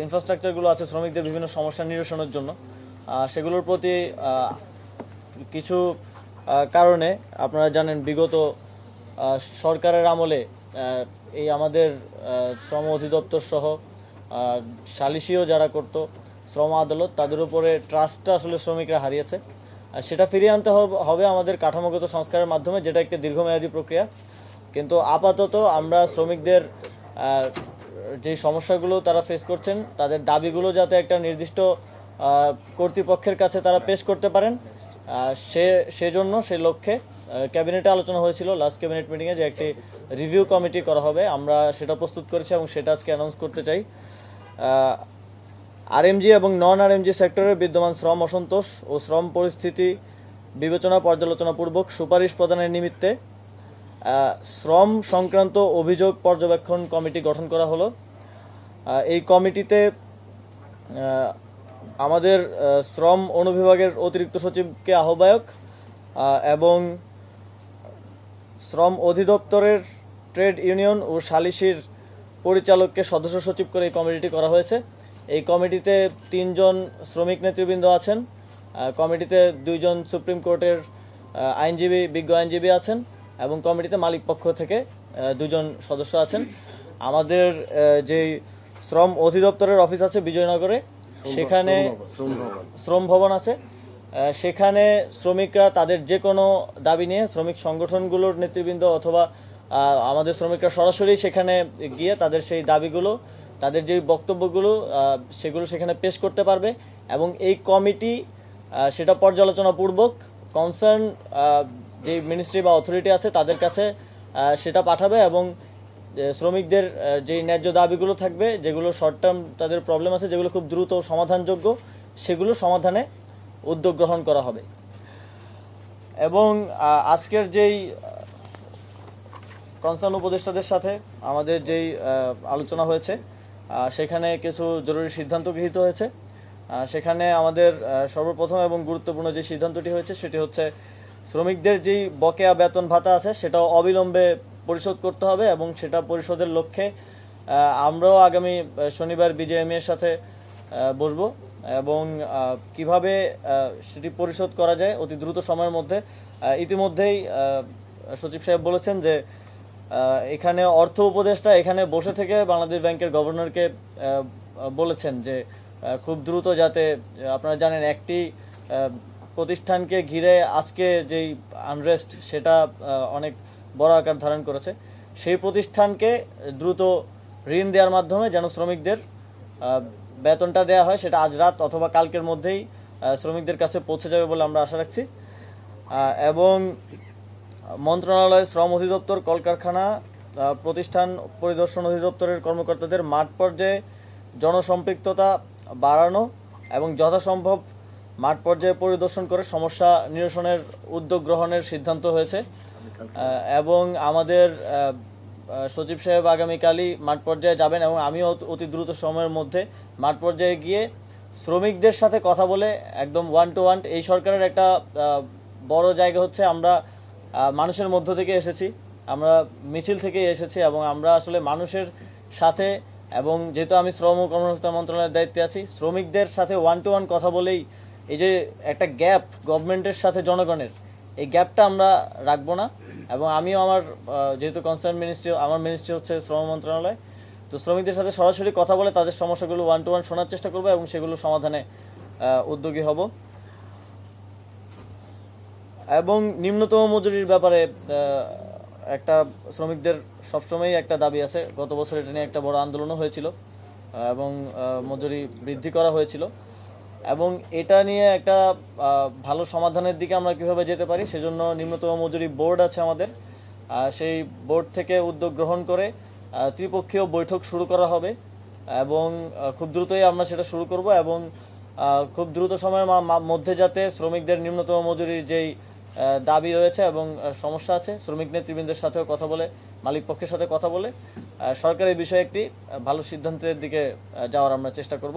ইনফ্রাস্ট্রাকচারগুলো আছে শ্রমিকদের বিভিন্ন সমস্যা নিরসনের জন্য। সেগুলোর প্রতি কিছু কারণে আপনারা জানেন বিগত সরকারের আমলে এই আমাদের শ্রম অধিদপ্তর সহ আহ, সালিশিও যারা করত শ্রম আদালত তাদের উপরে ট্রাস্টটা আসলে শ্রমিকরা হারিয়েছে। সেটা ফিরিয়ে আনতে হবে- আমাদের কাঠামোগত সংস্কারের মাধ্যমে যেটা একটা দীর্ঘমেয়াদী প্রক্রিয়া। কিন্তু আপাতত আমরা শ্রমিকদের যে সমস্যাগুলো তারা ফেস করছেন, তাদের দাবিগুলো যাতে একটা নির্দিষ্ট কর্তৃপক্ষের কাছে তারা পেশ করতে পারেন সে, সেজন্য, সে লক্ষ্যে ক্যাবিনেটে আলোচনা হয়েছিল। লাস্ট ক্যাবিনেট মিটিংয়ে যে একটি রিভিউ কমিটি করা হবে, আমরা সেটা প্রস্তুত করেছি এবং সেটা আজকে অ্যানাউন্স করতে চাই। আরএমজি এবং নন আরএমজি সেক্টরের বিদ্যমান শ্রম অসন্তোষ ও শ্রম পরিস্থিতি বিবেচনা পর্যালোচনাপূর্বক সুপারিশ প্রদানের নিমিত্তে শ্রম সংক্রান্ত অভিযোগ পর্যবেক্ষণ কমিটি গঠন করা হলো। এই কমিটিতে আমাদের শ্রম অনুবিভাগের অতিরিক্ত সচিবকে আহ্বায়ক এবং শ্রম অধিদপ্তরের ট্রেড ইউনিয়ন ও সালিসির পরিচালককে সদস্য সচিব করে এই কমিটিটি করা হয়েছে। এই কমিটিতে তিনজন শ্রমিক নেতৃবৃন্দ আছেন। কমিটিতে দুইজন সুপ্রিম কোর্টের আইনজীবী, বিজ্ঞ আইনজীবী আছেন। এবং কমিটিতে মালিক পক্ষ থেকে দুজন সদস্য আছেন। আমাদের যেই শ্রম অধিদপ্তরের অফিস আছে বিজয়নগরে সেখানে শ্রম ভবন আছে। সেখানে শ্রমিকরা তাদের যে কোনো দাবি নিয়ে শ্রমিক সংগঠনগুলোর নেতৃবৃন্দ অথবা আমাদের শ্রমিকরা সরাসরি সেখানে গিয়ে তাদের সেই দাবিগুলো তাদের যে বক্তব্যগুলো সেগুলো সেখানে পেশ করতে পারবে এবং এই কমিটি সেটা পর্যালোচনাপূর্বক কনসার্ন যে মিনিস্ট্রি বা অথরিটি আছে তাদের কাছে সেটা পাঠাবে এবং শ্রমিকদের যে ন্যায্য দাবিগুলো থাকবে, যেগুলো শর্ট টার্ম তাদের প্রবলেম আছে, যেগুলো খুব দ্রুত সমাধানযোগ্য, সেগুলো সমাধানে উদ্যোগ গ্রহণ করা হবে। এবং আজকের যেই কনসার্ন উপদেষ্টাদের সাথে আমাদের যেই আলোচনা হয়েছে সেখানে কিছু জরুরি সিদ্ধান্ত গৃহীত হয়েছে। সেখানে আমাদের সর্বপ্রথম এবং গুরুত্বপূর্ণ যে সিদ্ধান্তটি হয়েছে, সেটি হচ্ছে শ্রমিকদের যেই বকেয়া বেতন ভাতা আছে, সেটাও অবিলম্বে পরিশোধ করতে হবে এবং সেটা পরিশোধের লক্ষ্যে আমরাও আগামী শনিবার বিজেএমই এর সাথে বসবো এবং কীভাবে সেটি পরিশোধ করা যায় অতি দ্রুত সময়ের মধ্যে ইতিমধ্যেই সচিব সাহেব বলেছেন যে এখানে অর্থ উপদেষ্টা এখানে বসে থেকে বাংলাদেশ ব্যাংকের গভর্নরকে বলেছেন যে খুব দ্রুত যাতে, আপনারা জানেন একটি প্রতিষ্ঠানকে ঘিরে আজকে যেই আনরেস্ট, সেটা অনেক বড় আকার ধারণ করেছে। সেই প্রতিষ্ঠানকে দ্রুত ঋণ দেওয়ার মাধ্যমে যেন শ্রমিকদের বেতনটা দেওয়া হয়, সেটা আজ রাত অথবা কালকের মধ্যেই শ্রমিকদের কাছে পৌঁছে যাবে বলে আমরা আশা রাখছি। এবং মন্ত্রণালয় শ্রম অধিদপ্তর, কলকারখানা প্রতিষ্ঠান পরিদর্শন অধিদপ্তরের কর্মকর্তাদের মাঠ পর্যায়ে জনসম্পৃক্ততা বাড়ানো এবং যথাসম্ভব মাঠ পর্যায়ে পরিদর্শন করে সমস্যা নিরসনের উদ্যোগ গ্রহণের সিদ্ধান্ত হয়েছে। এবং আমাদের সচিব সাহেব আগামীকালই মাঠ পর্যায়ে যাবেন এবং আমিও অতি- দ্রুত সময়ের মধ্যে মাঠ পর্যায়ে গিয়ে শ্রমিকদের সাথে কথা বলে একদম ওয়ান টু ওয়ান এই সরকারের একটা বড় জায়গা হচ্ছে আমরা মানুষের মধ্য থেকে এসেছি, আমরা মিছিল থেকে এসেছি এবং আমরা আসলে মানুষের সাথে এবং যেহেতু আমি শ্রম ও কর্মসংস্থান মন্ত্রণালয়ের দায়িত্বে আছি, শ্রমিকদের সাথে ওয়ান টু ওয়ান কথা বলেই এই যে একটা গ্যাপ গভর্নমেন্টের সাথে জনগণের, এই গ্যাপটা আমরা রাখব না। এবং আমিও আমার যেহেতু কনসার্ন মিনিস্ট্রি আমার মিনিস্ট্রি হচ্ছে শ্রম মন্ত্রণালয়, তো শ্রমিকদের সাথে সরাসরি কথা বলে তাদের সমস্যাগুলো ওয়ান টু ওয়ান শোনার চেষ্টা করব এবং সেগুলো সমাধানে উদ্যোগী হব। এবং নিম্নতম মজুরির ব্যাপারে একটা শ্রমিকদের সবসময়ই একটা দাবি আছে। গত বছর এটা নিয়ে একটা বড় আন্দোলনও হয়েছিল এবং মজুরি বৃদ্ধি করা হয়েছিল। এবং এটা নিয়ে একটা ভালো সমাধানের দিকে আমরা কীভাবে যেতে পারি সেজন্য নিম্নতম মজুরি বোর্ড আছে আমাদের। সেই বোর্ড থেকে উদ্যোগ গ্রহণ করে ত্রিপক্ষীয় বৈঠক শুরু করা হবে এবং খুব দ্রুতই আমরা সেটা শুরু করব এবং খুব দ্রুত সময়ের মধ্যে যাতে শ্রমিকদের নিম্নতম মজুরির যেই দাবি রয়েছে এবং সমস্যা আছে শ্রমিক নেতৃবৃন্দের সাথেও কথা বলে মালিক পক্ষের সাথে কথা বলে আহ, সরকার এই বিষয়ে একটি ভালো সিদ্ধান্তের দিকে যাওয়ার আমরা চেষ্টা করব।